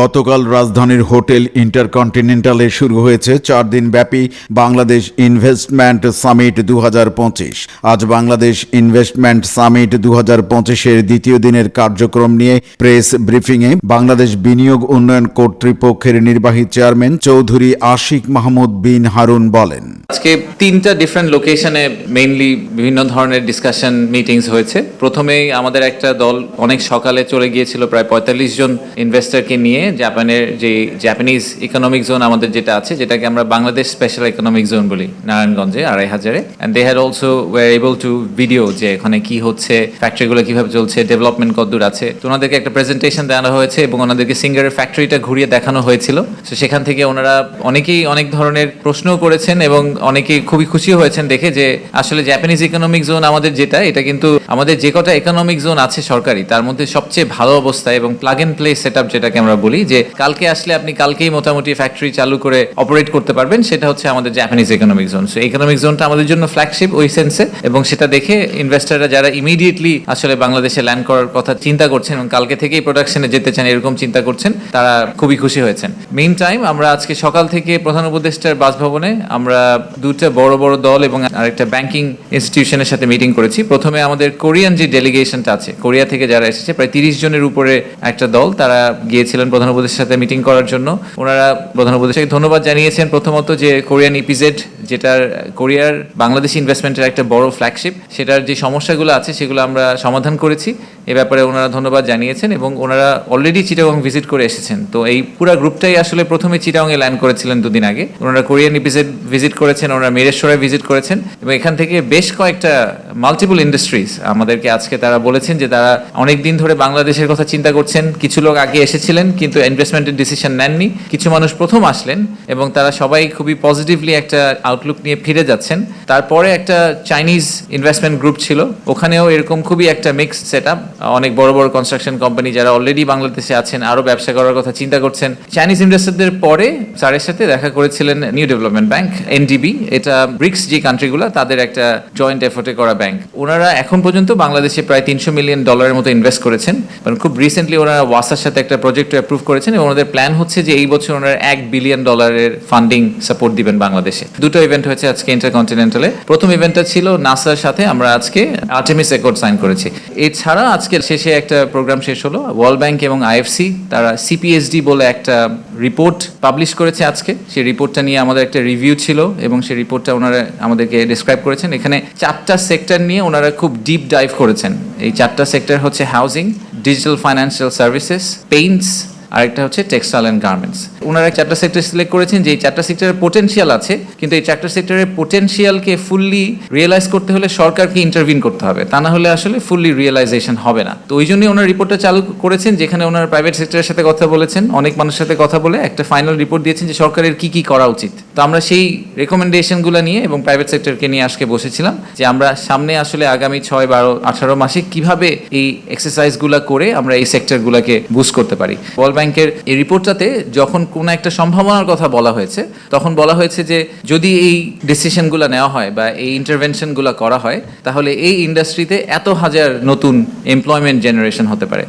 গতকাল রাজধানীর হোটেল ইন্টারকন্টিনেন্টালে শুরু হয়েছে চার দিন ব্যাপী বাংলাদেশ ইনভেস্টমেন্ট সামিট দু হাজার পঁচিশ। আজ বাংলাদেশ ইনভেস্টমেন্ট সামিট দু পঁচিশের দ্বিতীয় দিনের কার্যক্রম নিয়ে প্রেস ব্রিফিংয়ে বাংলাদেশ বিনিয়োগ উন্নয়ন কর্তৃপক্ষের নির্বাহী চেয়ারম্যান চৌধুরী আশিক মাহমুদ বিন হারুন বলেন। আজকে তিনটা ডিফারেন্ট লোকেশনে মেইনলি বিভিন্ন ধরনের ডিসকাশন মিটিংস হয়েছে। প্রথমেই আমাদের একটা দল অনেক সকালে চলে গিয়েছিল, প্রায় পঁয়তাল্লিশ জন ইনভেস্টরকে নিয়ে। জাপানের যে জাপানিজ ইকোনমিক জোন আমাদের যেটা আছে, যেটাকে আমরা বাংলাদেশ স্পেশাল ইকোনমিক জোন বলি, নারায়ণগঞ্জে, আড়াই হাজারে। And they had also were able to video যে এখানে কি হচ্ছে ফ্যাক্টরিগুলো কীভাবে চলছে ডেভেলপমেন্ট কতদূর আছে। তো ওনাদেরকে একটা প্রেজেন্টেশন দেওয়া হয়েছে এবং ওনাদেরকে সিঙ্গারের ফ্যাক্টরিটা ঘুরিয়ে দেখানো হয়েছিল। তো সেখান থেকে ওনারা অনেকেই অনেক ধরনের প্রশ্নও করেছেন এবং অনেকেই খুবই খুশি হয়েছেন দেখে যে আসলে জাপানিজ ইকোনমিক জোন আমাদের যেটা, এটা কিন্তু আমাদের যে কটা ইকোনমিক জোন আছে সরকারি, তার মধ্যে সবচেয়ে ভালো অবস্থা এবং প্লাগ এন্ড প্লে সেট যেটাকে আমরা বলি যে কালকে আসলে আপনি কালকেই মোটামুটি ফ্যাক্টরি চালু করে অপারেট করতে পারবেন, সেটা হচ্ছে আমাদের Japanese economic zone so economic জোনটা আমাদের জন্য ফ্ল্যাগশিপ ওই সেন্সে এবং সেটা দেখে ইনভেস্টাররা যারা ইমিডিয়েটলি আসলে বাংলাদেশে ল্যান্ড করার কথা চিন্তা করছেন এবং কালকে থেকেই প্রোডাকশনে যেতে চান এরকম চিন্তা করছেন, তারা খুবই খুশি হয়েছেন। মেইন টাইম আমরা আজকে সকাল থেকে প্রধান উপদেষ্টার বাসভবনে আমরা দুটা বড় বড় দল এবং আরেকটা ব্যাংকিং ইনস্টিটিউশনের সাথে মিটিং করেছি। প্রথমে আমাদের কোরিয়ান যে ডেলিগেশনটা আছে, কোরিয়া থেকে যারা এসেছে, প্রায় তিরিশ জনের উপরে একটা দল, তারা গিয়েছিলেন প্রধান উপদেষ্টার সাথে মিটিং করার জন্য। ওনারা প্রধান উপদেশকে ধন্যবাদ জানিয়েছেন প্রথমত যে কোরিয়ান ইপিজেড যেটার কোরিয়ার বাংলাদেশ ইনভেস্টমেন্টের একটা বড় ফ্ল্যাগশিপ সেটার যে সমস্যাগুলো আছে সেগুলো আমরা সমাধান করেছি। এ ব্যাপারে ওনারা ধন্যবাদ জানিয়েছেন এবং ওনারা অলরেডি চিটাগং ভিজিট করে এসেছেন। তো এই পুরো গ্রুপটাই আসলে প্রথমে চিটাগংয়ে ল্যান্ড করেছিলেন দুদিন আগে। ওনারা কোরিয়ান ইপিজেড ভিজিট করেছেন, ওনারা মেরেশ্বরে ভিজিট করেছেন এবং এখান থেকে বেশ কয়েকটা মাল্টিপল ইন্ডাস্ট্রিজ আমাদেরকে আজকে তারা বলেছেন যে তারা অনেক দিন ধরে বাংলাদেশের কথা চিন্তা করছেন। কিছু লোক আগে এসেছিলেন কিন্তু ইনভেস্টমেন্টের ডিসিশন নেননি। কিছু মানুষ প্রথম আসলেন এবং তারা সবাই খুবই পজিটিভলি একটা আউটলুক নিয়ে ফিরে যাচ্ছেন। তারপরে একটা চাইনিজ ইনভেস্টমেন্ট গ্রুপ ছিল। ওখানেও এরকম খুবই একটা মিক্সড সেট অনেক বড় বড় কনস্ট্রাকশন কোম্পানি যারা অলরেডি বাংলাদেশে আছেন, আরও ব্যবসা করার কথা চিন্তা করছেন। চাইনিজ ইনভেস্টরদের পরে স্যারের সাথে দেখা করেছিলেন নিউ ডেভেলপমেন্ট ব্যাংক এনডিবি এটা ব্রিক্স যে কান্ট্রিগুলো তাদের একটা জয়েন্ট এফোর্টে করা ব্যাংক ওনারা এখন পর্যন্ত বাংলাদেশে প্রায় তিনশো মিলিয়ন ডলারের মতো ইনভেস্ট করেছেন। কারণ খুব রিসেন্টলি ওনারা ওয়াসার সাথে একটা প্রজেক্ট অ্যাপ্রুভ করেছেন এবং ওনাদের প্ল্যান হচ্ছে যে এই বছর ওনারা এক বিলিয়ন ডলারের ফান্ডিং সাপোর্ট দিবেন বাংলাদেশে। দুটো ইভেন্ট হয়েছে আজকে ইন্টারকন্টিনেন্টালে প্রথম ইভেন্টটা ছিল নাসার সাথে আমরা আজকে আর্টেমিস অ্যাকর্ড সাইন করেছি। এছাড়া আজকে শেষে একটা প্রোগ্রাম শেষ হলো। ওয়ার্ল্ড ব্যাংক এবং আইএফসি তারা সিপিএসডি বলে একটা রিপোর্ট পাবলিশ করেছে আজকে। সেই রিপোর্টটা নিয়ে আমাদের একটা রিভিউ ছিল এবং সেই রিপোর্টটা ওনারা আমাদেরকে ডিসক্রাইব করেছেন। এখানে চারটা সেক্টর নিয়ে ওনারা খুব ডিপ ডাইভ করেছেন। এই চারটা সেক্টর হচ্ছে housing digital financial services paints আরেকটা হচ্ছে টেক্সটাইল অ্যান্ড গার্মেন্টস ওনারা চারটা সেক্টর সিলেক্ট করেছেন যে চারটা সেক্টরের পোটেনশিয়াল আছে, কিন্তু এই চারটা সেক্টরের পোটেনশিয়ালকে ফুললি রিয়েলাইজ করতে হলে সরকারকে ইন্টারভিন করতে হবে। তা না হলে আসলে ফুললি রিয়েলাইজেশন হবে না। তো ওই জন্যই ওনার রিপোর্টটা চালু করেছেন, যেখানে ওনার প্রাইভেট সেক্টরের সাথে কথা বলেছেন, অনেক মানুষের সাথে কথা বলে একটা ফাইনাল রিপোর্ট দিয়েছেন যে সরকারের কি কি করা উচিত। তো আমরা সেই রেকমেন্ডেশনগুলো নিয়ে এবং প্রাইভেট সেক্টরকে নিয়ে আজকে বসেছিলাম, যে আমরা সামনে আসলে আগামী ছয়, বারো, আঠারো মাসে কীভাবে এই এক্সারসাইজগুলো করে আমরা এই সেক্টরগুলোকে বুস্ট করতে পারি। ওয়ার্ল্ড ব্যাংকের এই রিপোর্টটাতে যখন কোনো একটা সম্ভাবনার কথা বলা হয়েছে। তখন বলা হয়েছে যে, যদি এই ডিসিশনগুলো নেওয়া হয় বা এই ইন্টারভেনশনগুলো করা হয়, তাহলে এই ইন্ডাস্ট্রিতে এত হাজার নতুন এমপ্লয়মেন্ট জেনারেশন হতে পারে।